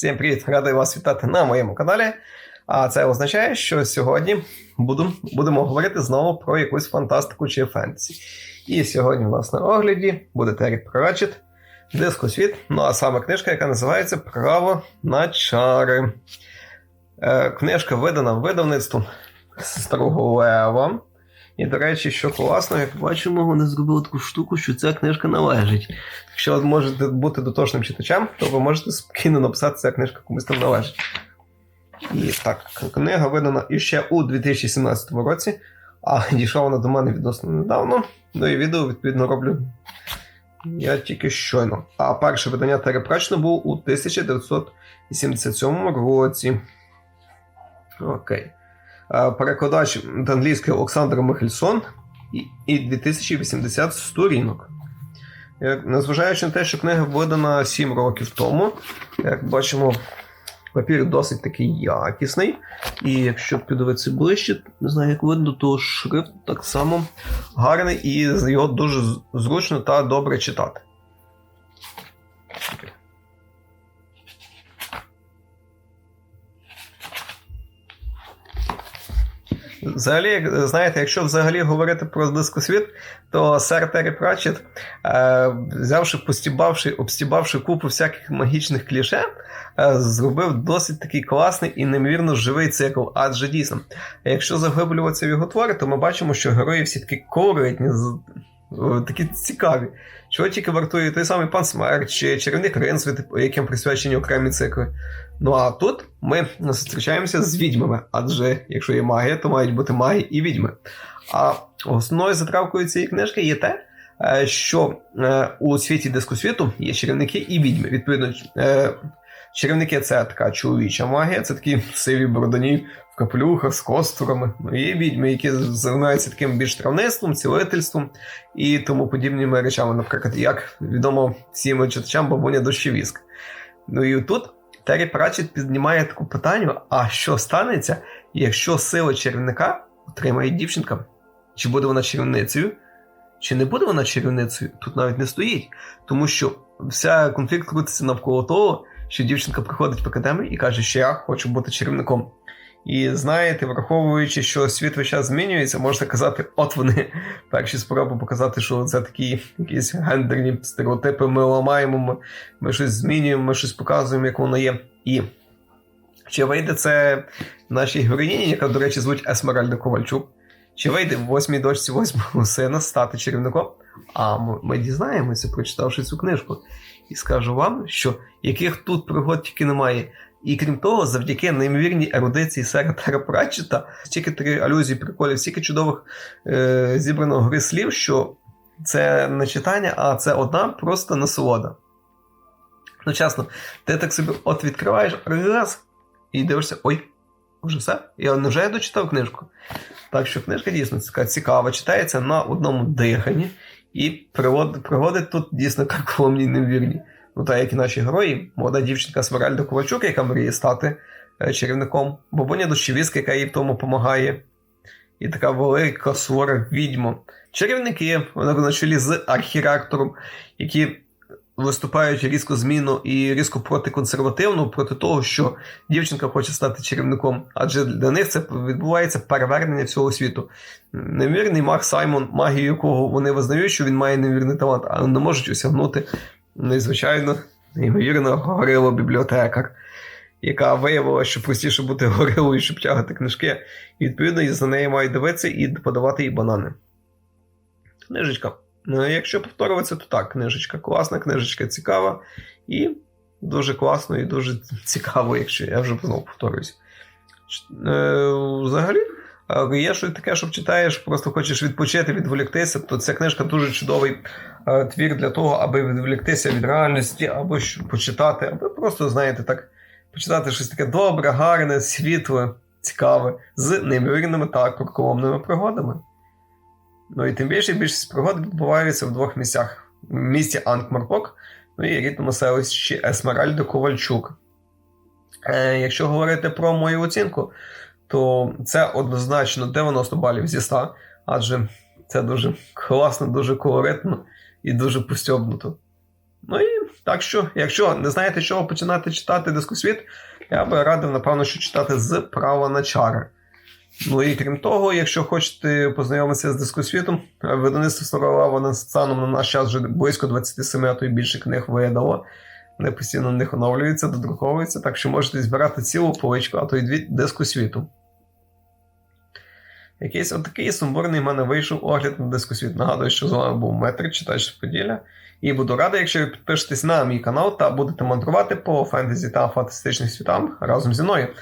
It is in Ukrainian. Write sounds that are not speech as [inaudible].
Всім привіт! Радий вас вітати на моєму каналі. А це означає, що сьогодні буду, будемо говорити знову про якусь фантастику чи фентезі. І сьогодні нас на огляді буде Террі Пратчет, Дискосвіт, ну а саме книжка, яка називається Право на чари. Е, книжка видана видавництвом Старого Лева. І, до речі, що класно, як бачимо, вони зробили таку штуку, що ця книжка належить. Якщо ви можете бути дотошним читачем, то ви можете спокійно написати, ця книжка комусь там належить. І так, книга видана іще у 2017 році, а дійшла вона до мене відносно недавно. Ну і відео, відповідно, роблю я тільки щойно. А перше видання Терепрачно був у 1987 році. Окей. Е, Перекладач з англійської Олександр Михельсон і, і 2080 сторінок. Незважаючи на те, що книга видана 7 років тому, як бачимо, папір досить такий якісний. І якщо піддивитися ближче, не знаю, як видно, то шрифт так само гарний і його дуже зручно та добре читати. Взагалі, знаєте, якщо взагалі говорити про дискосвіт, то сер Террі Пратчет, е, взявши, постібавши, обстібавши купу всяких магічних кліше, е, зробив досить такий класний і неймовірно живий цикл. Адже дійсно, якщо заглиблюватися в його твори, то ми бачимо, що герої всі такі колоритні, такі цікаві. Чого тільки вартує той самий пан Смерть чи чарівник Ринсвіт, яким присвячені окремі цикли. Ну а тут ми зустрічаємося з відьмами, адже якщо є магія, то мають бути маги і відьми. А основною затравкою цієї книжки є те, е, що е, у світі дискосвіту є чарівники і відьми. Відповідно, е, чарівники це така чоловіча магія, це такі сиві бородані в капелюхах з костурами. Ну, є відьми, які займаються таким більш травництвом, цілительством і тому подібними речами, наприклад, як відомо всім читачам бабуня дощовіск. Ну і тут Террі Пратчет піднімає таку питання: а що станеться, якщо сила чарівника отримає дівчинка? Чи буде вона чарівницею? Чи не буде вона чарівницею? Тут навіть не стоїть. Тому що вся конфлікт крутиться навколо того, що дівчинка приходить в академію і каже, що я хочу бути чарівником. І знаєте, враховуючи, що світ весь час змінюється, можна казати, от вони [laughs] перші спроби показати, що це такі якісь гендерні стереотипи, ми ламаємо, ми, ми щось змінюємо, ми щось показуємо, як воно є. І чи вийде це нашій героїні, яка, до речі, звуть Есмеральда Ковальчук, чи вийде в восьмій дочці восьмого сина стати чарівником? А ми, дізнаємося, прочитавши цю книжку. І скажу вам, що яких тут пригод тільки немає. І крім того, завдяки неймовірній ерудиції сера Тера Пратчета, стільки три алюзії, приколів, стільки чудових е, зібрано гри слів, що це не читання, а це одна просто насолода. Ну, чесно, ти так собі от відкриваєш раз і дивишся, ой, вже все? Я вже я дочитав книжку. Так що книжка дійсно цікава, читається на одному диханні, і пригоди, пригоди тут дійсно карколомні невірні. Ну, так як і наші герої, молода дівчинка Смиральда Ковачук, яка мріє стати е, чарівником, бабуня дощовіска, яка їй в тому допомагає, і така велика сувора відьма. Чарівники вони на чолі з архіректором, які виступають різко зміну і різко протиконсервативно, проти того, що дівчинка хоче стати чарівником, адже для них це відбувається перевернення всього світу. Невірний маг Саймон, магію якого вони визнають, що він має невірний талант, але не можуть осягнути незвичайно, неймовірно, горило бібліотекар, яка виявила, що простіше бути горилою, щоб тягати книжки, і відповідно за неї мають дивитися і подавати їй банани. Книжечка. Ну, якщо повторюватися, то так, книжечка класна, книжечка цікава і дуже класно і дуже [laughs] цікаво, якщо я вже знову повторююсь. Е, Взагалі, е, є щось таке, що читаєш, просто хочеш відпочити, відволіктися, то ця книжка дуже чудовий е, твір для того, аби відволіктися від реальності, або почитати, або просто, знаєте, так, почитати щось таке добре, гарне, світле, цікаве, з неймовірними та курколомними пригодами. Ну і тим більше більшість пригод відбуваються в двох місцях: в місті Анкмарпок, ну і рідному селищі Есмеральда Ковальчук. Е, якщо говорити про мою оцінку, то це однозначно 90 балів зі 100, адже це дуже класно, дуже колоритно і дуже постьобнуто. Ну і так що, якщо не знаєте, чого починати читати дискусвіт, я би радив, напевно, що читати з права на чари. Ну і крім того, якщо хочете познайомитися з дискусвітом, видавництво Старова Ванесцаном на наш час вже близько 27, а то й більше книг видало. Вони постійно на них оновлюються, додруковуються, так що можете збирати цілу поличку, а то й дві дискусвіту. Якийсь отакий сумбурний в мене вийшов огляд на дискусвіт. Нагадую, що з вами був Метрик, читач з Поділля. І буду радий, якщо ви підпишетесь на мій канал та будете мандрувати по фентезі та фантастичних світам разом зі мною.